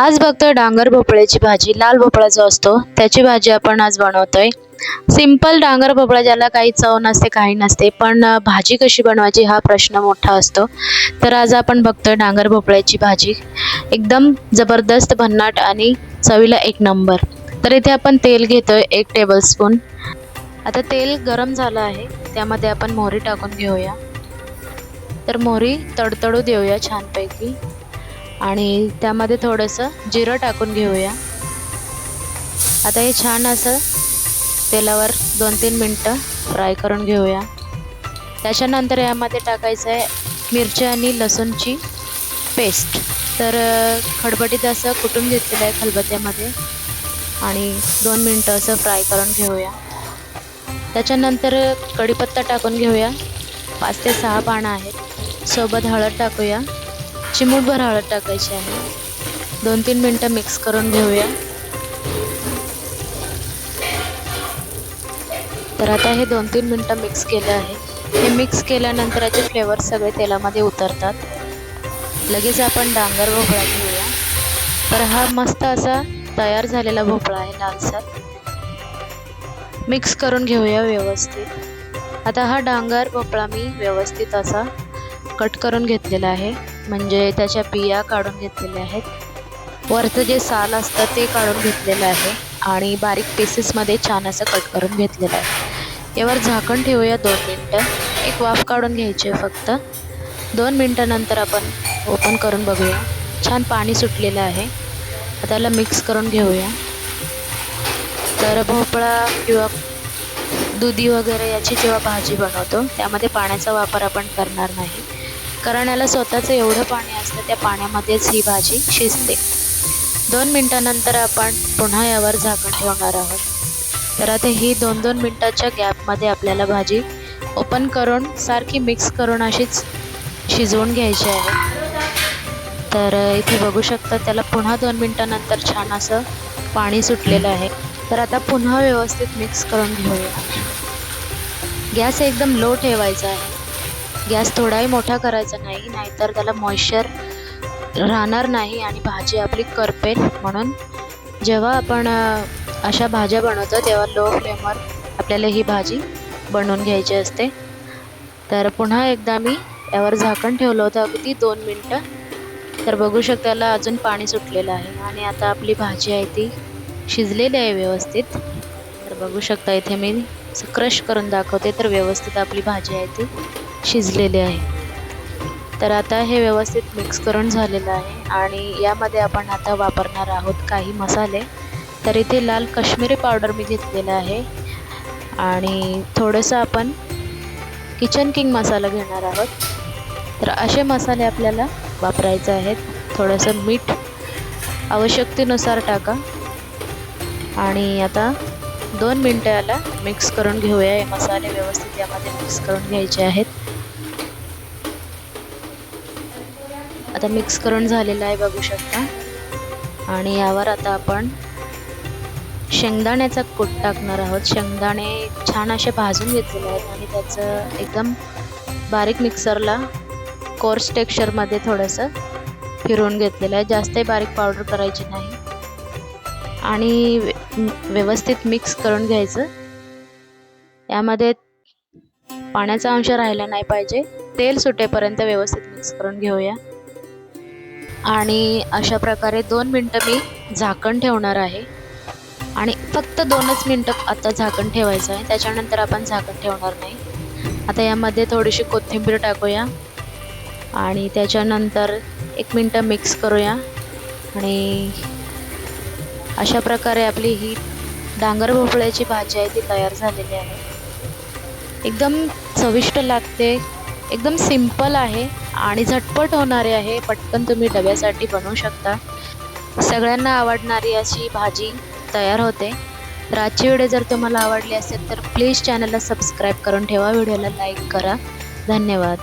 आज बघतोय डांगर भोपळ्याची भाजी लाल भोपळा जो असतो त्याची भाजी आपण आज बनवतोय. सिंपल डांगर भोपळा ज्याला काही चव नसते काही नसते पण भाजी कशी बनवायची हा प्रश्न मोठा असतो. तर आज आपण बघतोय डांगर भोपळ्याची भाजी एकदम जबरदस्त भन्नाट आणि चवीला एक नंबर. तर इथे आपण तेल घेतोय एक टेबलस्पून आता तेल गरम झालं आहे त्यामध्ये आपण मोहरी टाकून घेऊया. तर मोहरी तडतडू देऊया छानपैकी. आणि त्यामध्ये थोडंसं जिरं टाकून घेऊया. आता हे छान असं तेलावर दोन तीन मिनटं फ्राय करून घेऊया. त्याच्यानंतर यामध्ये टाकायचं आहे मिरची आणि लसूणची पेस्ट तर खडबडीत असं कुटून घेतलेलं आहे खलबत्त्यामध्ये. आणि दोन मिनटं असं फ्राय करून घेऊया. त्याच्यानंतर कढीपत्ता टाकून घेऊया. पाच ते सहा पानं आहेत. सोबत हळद टाकूया. चिमूटभर हळद टाकायची आहे. दोन तीन मिनटं मिक्स करून घेऊया. तर आता हे दोन तीन मिनटं मिक्स केलं आहे. हे मिक्स केल्यानंतर याचे फ्लेवर सगळे तेलामध्ये उतरतात. लगेच आपण डांगर भोपळा घेऊया. तर हा मस्त असा तयार झालेला भोपळा आहे लालसर. मिक्स करून घेऊया व्यवस्थित. आता हा डांगर भोपळा मी व्यवस्थित असा कट करून घेतलेला आहे. म्हणजे त्याच्या बिया काढून घेतलेल्या आहेत. वरचं जे साल असतं ते काढून घेतलेलं आहे आणि बारीक पीसेसमध्ये छान असं कट करून घेतलेलं आहे. यावर झाकण ठेवूया दोन मिनटं. एक वाफ काढून घ्यायची आहे फक्त. दोन मिनटानंतर आपण ओपन करून बघूया. छान पाणी सुटलेलं आहे. आता त्याला मिक्स करून घेऊया. तर भोपळा किंवा दुधी वगैरे याची जेव्हा भाजी बनवतो त्यामध्ये पाण्याचा वापर आपण करणार नाही. कारण याला स्वतःचं एवढं पाणी असतं त्या पाण्यामध्येच ही भाजी शिजते. दोन मिनटानंतर आपण पुन्हा यावर झाकण ठेवणार आहोत. तर आता ही दोन दोन मिनटाच्या गॅपमध्ये आपल्याला भाजी ओपन करून सारखी मिक्स करून अशीच शिजवून घ्यायची आहे. तर इथे बघू शकता त्याला पुन्हा दोन मिनटानंतर छान असं पाणी सुटलेलं आहे. तर आता पुन्हा व्यवस्थित मिक्स करून घेऊया. गॅस एकदम लो ठेवायचा आहे. गॅस थोडाही मोठा करायचा नाही नाहीतर त्याला मॉइश्चर राहणार नाही आणि भाजी आपली करपेल म्हणून जेव्हा आपण अशा भाज्या बनवतो तेव्हा लो फ्लेमवर आपल्याला ही भाजी बनवून घ्यायची असते. तर पुन्हा एकदा मी यावर झाकण ठेवलं होतं अगदी दोन मिनटं. तर बघू शकता याला अजून पाणी सुटलेलं आहे. आणि आता आपली भाजी आहे ती शिजलेली आहे व्यवस्थित. तर बघू शकता इथे मी क्रश करून दाखवते तर व्यवस्थित आपली भाजी आहे ती शिजलेली आहे. तर आता हे व्यवस्थित मिक्स करून झालेलं आहे आणि यामध्ये आपण आता वापरणार आहोत काही मसाले. तर इथे लाल काश्मीरी पावडर मी घेतलेला आहे आणि थोडंसं आपण किचन किंग मसाला घेणार आहोत. तर असे मसाले आपल्याला वापरायचे आहेत. थोडंसं मीठ आवश्यकतेनुसार टाका. आणि आता दोन मिनटं याला मिक्स करून घेऊया. हे मसाले व्यवस्थित यामध्ये मिक्स करून घ्यायचे आहेत. आता मिक्स करून झालेलं आहे बघू शकता. आणि यावर आता आपण शेंगदाण्याचा कूट टाकणार आहोत. शेंगदाणे छान असे भाजून घेतलेले आहेत आणि त्याचं एकदम बारीक मिक्सरला कोर्स टेक्स्चरमध्ये थोडंसं फिरवून घेतलेलं आहे. जास्तही बारीक पावडर करायची नाही. आणि व्यवस्थित मिक्स करून घ्यायचं. यामध्ये पाण्याचा अंश राहिला नाही पाहिजे. तेल सुटेपर्यंत व्यवस्थित मिक्स करून घेऊया. आणि अशा प्रकारे दोन मिनटं मी झाकण ठेवणार आहे. आणि फक्त दोनच मिनटं आता झाकण ठेवायचं आहे. त्याच्यानंतर आपण झाकण ठेवणार नाही. आता यामध्ये थोडीशी कोथिंबीर टाकूया. आणि त्याच्यानंतर एक मिनटं मिक्स करूया. आणि अशा प्रकारे आपली ही डांगर भोपळ्याची भाजी आहे ती तयार झालेली आहे. एकदम चविष्ट लागते एकदम सिंपल आहे आणि झटपट होणारे आहे पटकन तुम्ही डब्यासाठी बनवू शकता. सगळ्यांना आवडणारी अशी भाजी तयार होते. तर आजची व्हिडिओ जर तुम्हाला आवडली असेल तर प्लीज चॅनलला सबस्क्राईब करून ठेवा व्हिडिओला लाईक करा. धन्यवाद.